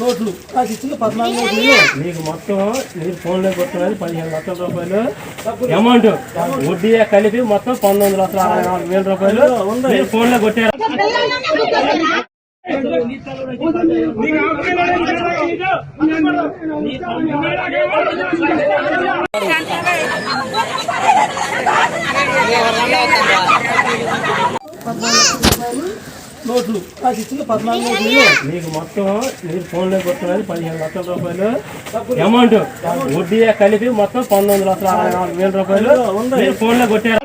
నోట్లు. నాకు ఇచ్చిన పద్నాలుగు నోట్లు మీకు మొత్తం మీరు ఫోన్లో కొట్టుకున్నది పదిహేను లక్షల రూపాయలు. అమౌంట్ వడ్డీ కలిపి మొత్తం పంతొమ్మిది లక్షల అరవై నాలుగు వేల రూపాయలు. మీరు ఫోన్లో కొట్టారు. నోట్లు. నాకు ఇచ్చిన పద్నాలుగు నోట్లు. మీకు మొత్తం మీరు ఫోన్లో కొట్టుకున్నది పదిహేను లక్షల రూపాయలు. అమౌంట్ వడ్డీ కలిపి మొత్తం పంతొమ్మిది లక్షల అరవై నాలుగు వేల రూపాయలు. మీరు ఫోన్లో కొట్టారు.